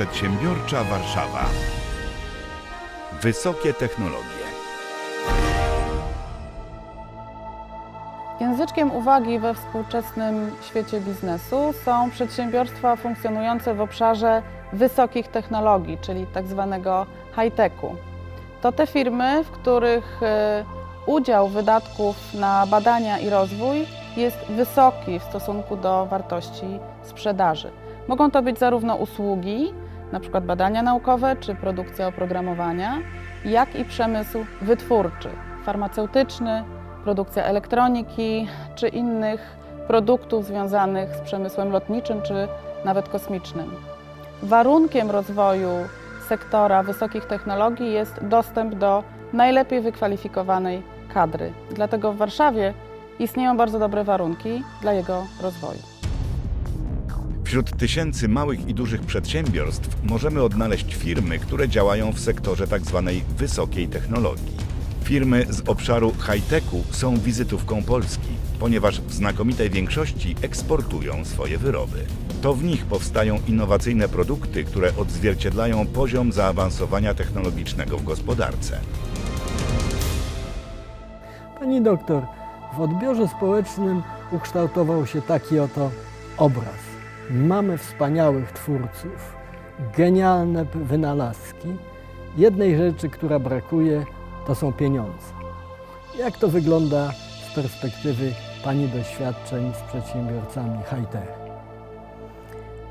Przedsiębiorcza Warszawa. Wysokie technologie. Języczkiem uwagi we współczesnym świecie biznesu są przedsiębiorstwa funkcjonujące w obszarze wysokich technologii, czyli tak zwanego high-techu. To te firmy, w których e, udział wydatków na badania i rozwój jest wysoki w stosunku do wartości sprzedaży. Mogą to być zarówno usługi, np. badania naukowe czy produkcja oprogramowania, jak i przemysł wytwórczy, farmaceutyczny, produkcja elektroniki czy innych produktów związanych z przemysłem lotniczym czy nawet kosmicznym. Warunkiem rozwoju sektora wysokich technologii jest dostęp do najlepiej wykwalifikowanej kadry. Dlatego w Warszawie istnieją bardzo dobre warunki dla jego rozwoju. Wśród tysięcy małych i dużych przedsiębiorstw możemy odnaleźć firmy, które działają w sektorze tzw. wysokiej technologii. Firmy z obszaru high-techu są wizytówką Polski, ponieważ w znakomitej większości eksportują swoje wyroby. To w nich powstają innowacyjne produkty, które odzwierciedlają poziom zaawansowania technologicznego w gospodarce. Pani doktor, w odbiorze społecznym ukształtował się taki oto obraz. Mamy wspaniałych twórców, genialne wynalazki. Jednej rzeczy, która brakuje, to są pieniądze. Jak to wygląda z perspektywy Pani doświadczeń z przedsiębiorcami high-tech?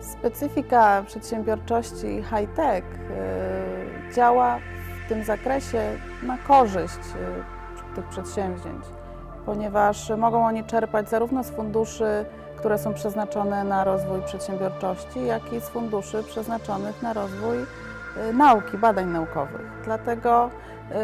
Specyfika przedsiębiorczości high-tech y, działa w tym zakresie na korzyść y, tych przedsięwzięć, ponieważ mogą oni czerpać zarówno z funduszy, które są przeznaczone na rozwój przedsiębiorczości, jak i z funduszy przeznaczonych na rozwój y, nauki, badań naukowych. Dlatego y,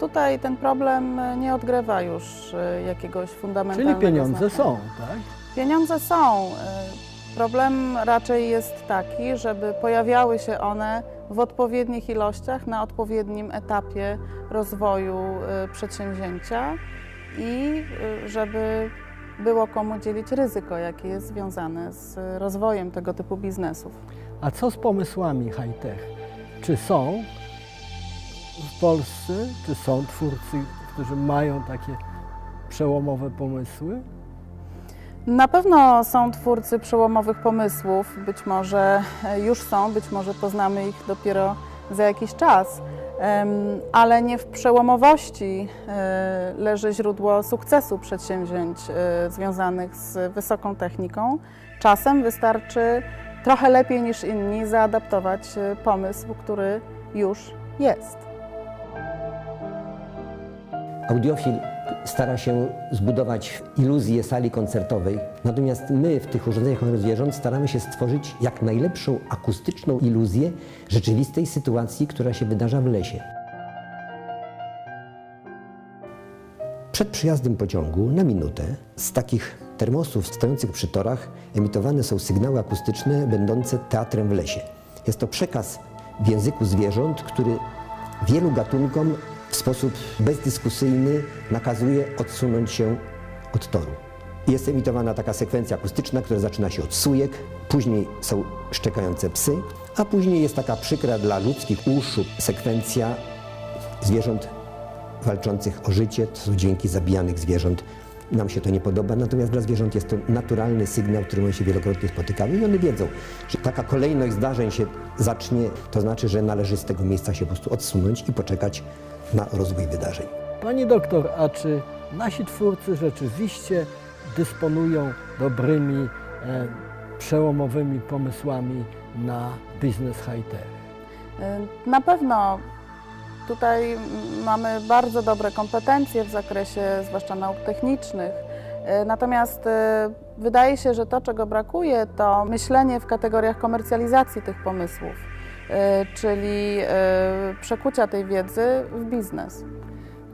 tutaj ten problem nie odgrywa już y, jakiegoś fundamentalnego Czyli pieniądze znaczenia. są, tak? Pieniądze są. Problem raczej jest taki, żeby pojawiały się one w odpowiednich ilościach na odpowiednim etapie rozwoju przedsięwzięcia i żeby było komu dzielić ryzyko, jakie jest związane z rozwojem tego typu biznesów. A co z pomysłami high-tech? Czy są w Polsce, czy są twórcy, którzy mają takie przełomowe pomysły? Na pewno są twórcy przełomowych pomysłów, być może e, już są, być może poznamy ich dopiero za jakiś czas, ale nie w przełomowości e, leży źródło sukcesu przedsięwzięć e, związanych z wysoką techniką. Czasem wystarczy trochę lepiej niż inni zaadaptować e, pomysł, który już jest. Audiofil stara się zbudować iluzję sali koncertowej, natomiast my w tych urządzeniach zwierząt staramy się stworzyć jak najlepszą akustyczną iluzję rzeczywistej sytuacji, która się wydarza w lesie. Przed przyjazdem pociągu na minutę z takich termosów stojących przy torach emitowane są sygnały akustyczne będące teatrem w lesie. Jest to przekaz w języku zwierząt, który wielu gatunkom w sposób bezdyskusyjny nakazuje odsunąć się od toru. Jest emitowana taka sekwencja akustyczna, która zaczyna się od sujek, później są szczekające psy, a później jest taka przykra dla ludzkich uszu sekwencja zwierząt walczących o życie, to są dźwięki zabijanych zwierząt. Nam się to nie podoba, natomiast dla zwierząt jest to naturalny sygnał, którym one się wielokrotnie spotykały i one wiedzą, że taka kolejność zdarzeń się zacznie, to znaczy, że należy z tego miejsca się po prostu odsunąć i poczekać na rozwój wydarzeń. Pani doktor, a czy nasi twórcy rzeczywiście dysponują dobrymi, e, przełomowymi pomysłami na biznes high-tech? Y, Na pewno tutaj mamy bardzo dobre kompetencje w zakresie zwłaszcza nauk technicznych. Y, Natomiast y, wydaje się, że to, czego brakuje, to myślenie w kategoriach komercjalizacji tych pomysłów, y, czyli przekucia tej wiedzy w biznes.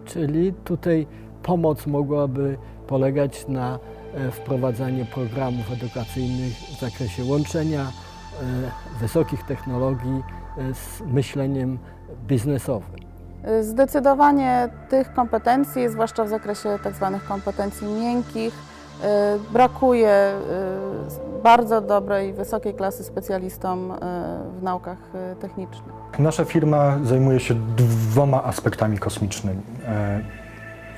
Czyli tutaj pomoc mogłaby polegać na e, wprowadzaniu programów edukacyjnych w zakresie łączenia e, wysokich technologii e, z myśleniem biznesowym. Zdecydowanie tych kompetencji, zwłaszcza w zakresie tak zwanych kompetencji miękkich, Brakuje y, bardzo dobrej, wysokiej klasy specjalistom w naukach technicznych. Nasza firma zajmuje się dwoma aspektami kosmicznymi e,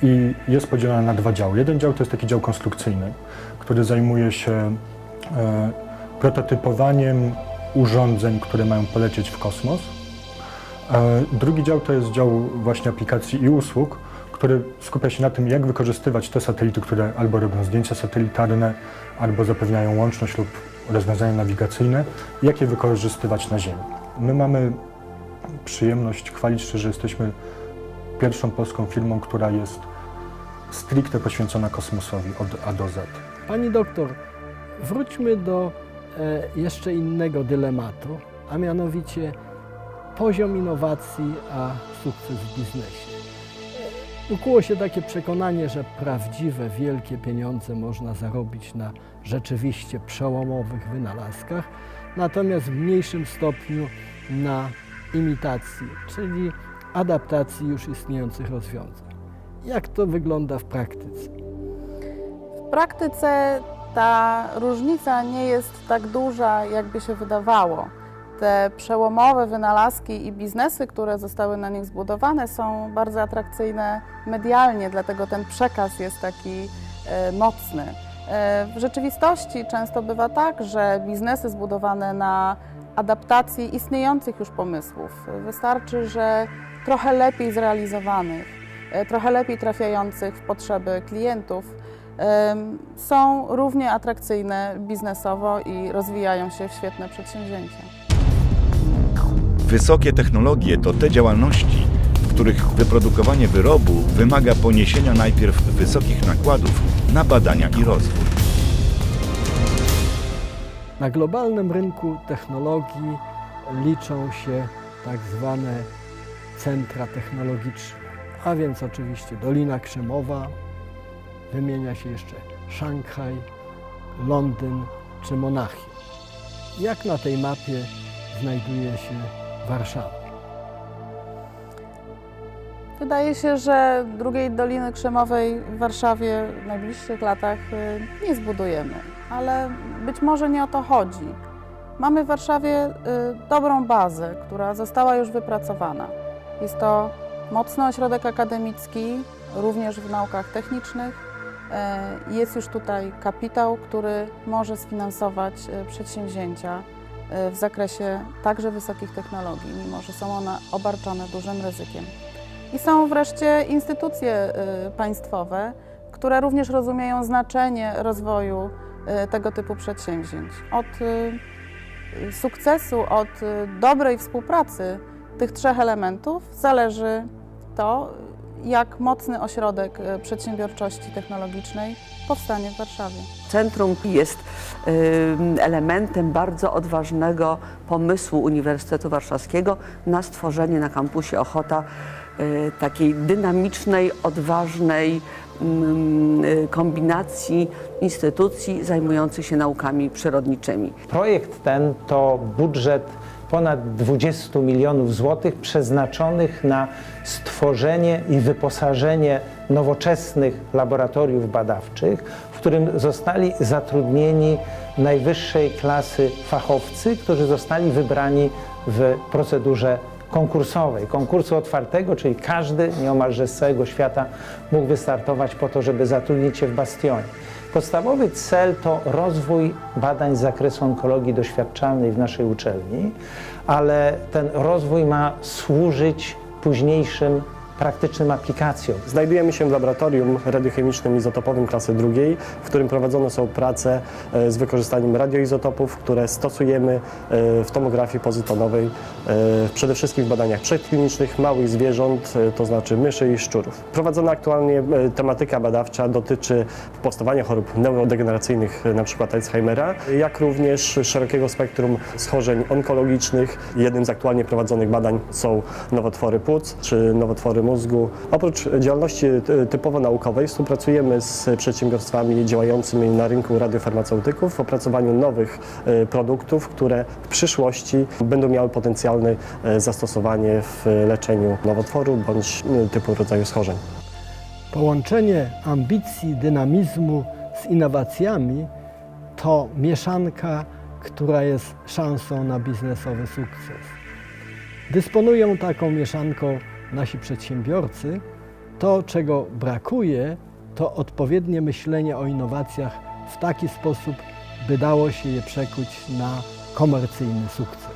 i jest podzielona na dwa działy. Jeden dział to jest taki dział konstrukcyjny, który zajmuje się e, prototypowaniem urządzeń, które mają polecieć w kosmos. E, Drugi dział to jest dział właśnie aplikacji i usług, który skupia się na tym, jak wykorzystywać te satelity, które albo robią zdjęcia satelitarne, albo zapewniają łączność lub rozwiązania nawigacyjne, jak je wykorzystywać na Ziemi. My mamy przyjemność chwalić się, że jesteśmy pierwszą polską firmą, która jest stricte poświęcona kosmosowi od A do Z. Pani doktor, wróćmy do jeszcze innego dylematu, a mianowicie poziom innowacji, a sukces w biznesie. E, Ukuło się takie przekonanie, że prawdziwe, wielkie pieniądze można zarobić na rzeczywiście przełomowych wynalazkach, natomiast w mniejszym stopniu na imitacji, czyli adaptacji już istniejących rozwiązań. Jak to wygląda w praktyce? W praktyce ta różnica nie jest tak duża, jakby się wydawało. Te przełomowe wynalazki i biznesy, które zostały na nich zbudowane, są bardzo atrakcyjne medialnie, dlatego ten przekaz jest taki e, mocny. E, w rzeczywistości często bywa tak, że biznesy zbudowane na adaptacji istniejących już pomysłów wystarczy, że trochę lepiej zrealizowanych, e, trochę lepiej trafiających w potrzeby klientów, są równie atrakcyjne biznesowo i rozwijają się w świetne przedsięwzięcia. Wysokie technologie to te działalności, w których wyprodukowanie wyrobu wymaga poniesienia najpierw wysokich nakładów na badania i rozwój. Na globalnym rynku technologii liczą się tak zwane centra technologiczne, a więc oczywiście Dolina Krzemowa, wymienia się jeszcze Szanghaj, Londyn czy Monachium. Jak na tej mapie znajduje się Warszawa? Wydaje się, że drugiej Doliny Krzemowej w Warszawie w najbliższych latach y, nie zbudujemy, ale być może nie o to chodzi. Mamy w Warszawie y, dobrą bazę, która została już wypracowana. Jest to mocny ośrodek akademicki, również w naukach technicznych. Y, Jest już tutaj kapitał, który może sfinansować y, przedsięwzięcia y, w zakresie także wysokich technologii, mimo że są one obarczone dużym ryzykiem. I są wreszcie instytucje państwowe, które również rozumieją znaczenie rozwoju tego typu przedsięwzięć. Od sukcesu, od dobrej współpracy tych trzech elementów zależy to, jak mocny ośrodek y, przedsiębiorczości technologicznej powstanie w Warszawie. Centrum jest elementem bardzo odważnego pomysłu Uniwersytetu Warszawskiego na stworzenie na kampusie Ochota y, takiej dynamicznej, odważnej mm, y, kombinacji instytucji zajmujących się naukami przyrodniczymi. Projekt ten to budżet ponad 20 milionów złotych przeznaczonych na stworzenie i wyposażenie nowoczesnych laboratoriów badawczych, w którym zostali zatrudnieni najwyższej klasy fachowcy, którzy zostali wybrani w procedurze konkursowej, konkursu otwartego, czyli każdy nieomalże z całego świata mógł wystartować po to, żeby zatrudnić się w Bastionie. Podstawowy cel to rozwój badań z zakresu onkologii doświadczalnej w naszej uczelni, ale ten rozwój ma służyć późniejszym praktycznym aplikacjom. Znajdujemy się w laboratorium radiochemicznym izotopowym klasy drugiej, w którym prowadzone są prace e, z wykorzystaniem radioizotopów, które stosujemy e, w tomografii pozytonowej, e, przede wszystkim w badaniach przedklinicznych małych zwierząt, to znaczy myszy i szczurów. Prowadzona aktualnie tematyka badawcza dotyczy powstawania chorób neurodegeneracyjnych, np. Alzheimera, jak również szerokiego spektrum schorzeń onkologicznych. Jednym z aktualnie prowadzonych badań są nowotwory płuc czy nowotwory mózgu. Oprócz działalności ty- typowo naukowej współpracujemy z przedsiębiorstwami działającymi na rynku radiofarmaceutyków w opracowaniu nowych e, produktów, które w przyszłości będą miały potencjalne e, zastosowanie w leczeniu nowotworu bądź typu rodzaju schorzeń. Połączenie ambicji, dynamizmu z innowacjami to mieszanka, która jest szansą na biznesowy sukces. Dysponują taką mieszanką nasi przedsiębiorcy. To, czego brakuje, to odpowiednie myślenie o innowacjach w taki sposób, by dało się je przekuć na komercyjny sukces.